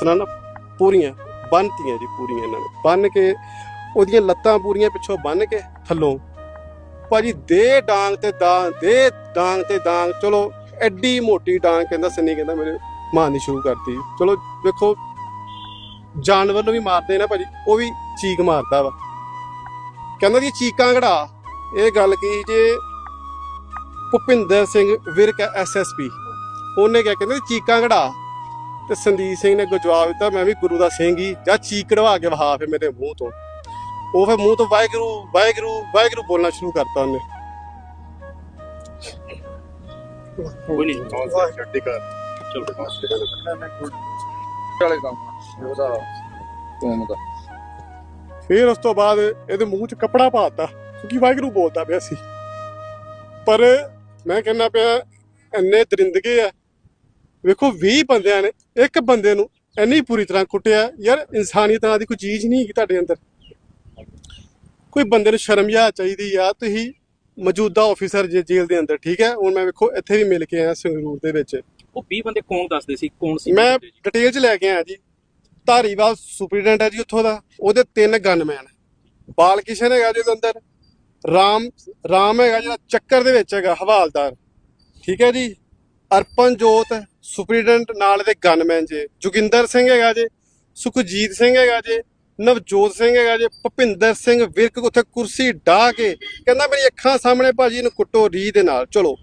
ਤਰ੍ਹਾਂ ਨਾ ਪੂਰੀਆਂ, ਬੰਨਤੀਆਂ ਜੀ ਪੂਰੀਆਂ ਇਹਨਾਂ ਨੇ। ਬੰਨ ਕੇ ਉਹਦੀਆਂ ਲੱਤਾਂ ਪੂਰੀਆਂ ਪਿੱਛੋਂ ਬੰਨ ਕੇ ਥੱਲੋਂ। ਭਾਜੀ ਦੇ ਡਾਂਗ ਤੇ ਡਾਂਗ, ਦੇ ਡਾਂਗ ਤੇ ਡਾਂਗ, ਚਲੋ ਐਡੀ ਮੋਟੀ ਡਾਂਗ ਕਹਿੰਦਾ ਸੰਨੀ ਕਹਿੰਦਾ ਮੇਰੇ ਮਾਰਨੀ ਸ਼ੁਰੂ ਕਰਤੀ। ਚਲੋ ਵੇਖੋ, ਜਾਨਵਰ ਨੂੰ ਵੀ ਮਾਰਦੇ ਨਾ ਭਾਜੀ, ਉਹ ਵੀ ਚੀਕ ਮਾਰਦਾ ਵਾ। ਕਹਿੰਦਾ ਜੀ ਚੀਕਾਂ ਘੜਾ। ਇਹ ਗੱਲ ਕੀ ਜੇ ਭੁਪਿੰਦਰ ਸਿੰਘ ਵਿਰਕ ਐਸਐਸਪੀ ਉਹਨੇ ਕਿਹਾ, ਕਹਿੰਦੇ ਚੀਕਾਂ ਘੜਾ। ਤੇ ਸੰਦੀਪ ਸਿੰਘ ਨੇ ਅੱਗੋਂ ਜਵਾਬ ਦਿੱਤਾ ਮੈਂ ਵੀ ਗੁਰੂ ਦਾ ਸਿੰਘ ਹੀ ਜਾਂ ਚੀਕ ਕਢਵਾ ਕੇ ਵਹਾ ਫੇ ਮੇਰੇ ਮੂੰਹ ਤੋਂ। ਉਹ ਫੇ ਮੂੰਹ ਤੋਂ ਵਾਹਿਗੁਰੂ ਵਾਹਿਗੁਰੂ ਵਾਹਿਗੁਰੂ ਬੋਲਣਾ ਸ਼ੁਰੂ ਕਰਤਾ ਉਹਨੇ। ਕੋਈ ਨਹੀਂ ਛੱਡੀ ਕਰ ਵਾਲੇ ਕੰਮ ਉਹਦਾ ਕੌਮ ਦਾ। ਫਿਰ ਉਸ ਤੋਂ ਬਾਅਦ ਇਹਦੇ ਮੂੰਹ 'ਚ ਕੱਪੜਾ ਪਾਤਾ ਕਿਉਂਕਿ ਵਾਹਿਗੁਰੂ ਬੋਲਦਾ ਪਿਆ ਸੀ। ਪਰ ਮੈਂ ਕਹਿੰਦਾ ਪਿਆ ਇੰਨੇ ਦਰਿੰਦਗੇ ਆ ਵੇਖੋ 20 ਬੰਦਿਆਂ ਨੇ ਇੱਕ ਬੰਦੇ ਨੂੰ ਇੰਨੀ ਪੂਰੀ ਤਰ੍ਹਾਂ ਕੁੱਟਿਆ। ਯਾਰ ਇਨਸਾਨੀਅਤ ਨਾਂ ਦੀ ਕੋਈ ਚੀਜ਼ ਨਹੀਂ ਹੈਗੀ ਤੁਹਾਡੇ ਅੰਦਰ। ਕੋਈ ਬੰਦੇ ਨੂੰ ਸ਼ਰਮ ਜਾਂ ਚਾਹੀਦੀ ਆ ਤੁਸੀਂ ਮੌਜੂਦਾ ਆਫੀਸਰ ਜੇ ਜੇਲ੍ਹ ਦੇ ਅੰਦਰ ਠੀਕ ਹੈ? ਹੁਣ ਮੈਂ ਵੇਖੋ ਇੱਥੇ ਵੀ ਮਿਲ ਕੇ ਆਇਆ ਸੰਗਰੂਰ ਦੇ ਵਿੱਚ। ਉਹ 20 ਬੰਦੇ ਕੌਣ ਦੱਸਦੇ ਸੀ? ਕੌਣ ਸੀ? ਮੈਂ ਡਿਟੇਲ ਚ ਲੈ ਕੇ ਆਇਆ ਜੀ। ਧਾਰੀਵਾਲ ਸੁਪਰੀਡੈਂਟ ਹੈ ਜੀ ਉੱਥੋਂ ਦਾ। ਉਹਦੇ ਤਿੰਨ ਗਨਮੈਨ ਬਾਲ ਕਿਸ਼ਨ ਹੈਗਾ ਜੀ ਉਹਦੇ ਅੰਦਰ। ਰਾਮ ਰਾਮ ਹੈਗਾ ਜਿਹੜਾ ਚੱਕਰ ਦੇ ਵਿੱਚ ਹੈਗਾ ਹਵਾਲਦਾਰ। ਠੀਕ ਹੈ ਜੀ? ਅਰਪਨਜੋਤ ਸੁਪਰੀਡੈਂਟ ਨਾਲ ਦੇ ਗਨਮੈਨ ਜੇ, ਜੋਗਿੰਦਰ ਸਿੰਘ ਹੈਗਾ ਜੇ, ਸੁਖਜੀਤ ਸਿੰਘ ਹੈਗਾ ਜੇ, ਨਵਜੋਤ ਸਿੰਘ ਹੈਗਾ ਜੇ, ਭੁਪਿੰਦਰ ਸਿੰਘ ਵਿਰਕ ਉੱਥੇ ਕੁਰਸੀ ਢਾ ਕੇ ਕਹਿੰਦਾ ਮੇਰੀ ਅੱਖਾਂ ਸਾਹਮਣੇ ਭਾਜੀ ਇਹਨੂੰ ਕੁੱਟੋ ਰੀ ਦੇ ਨਾਲ। ਚਲੋ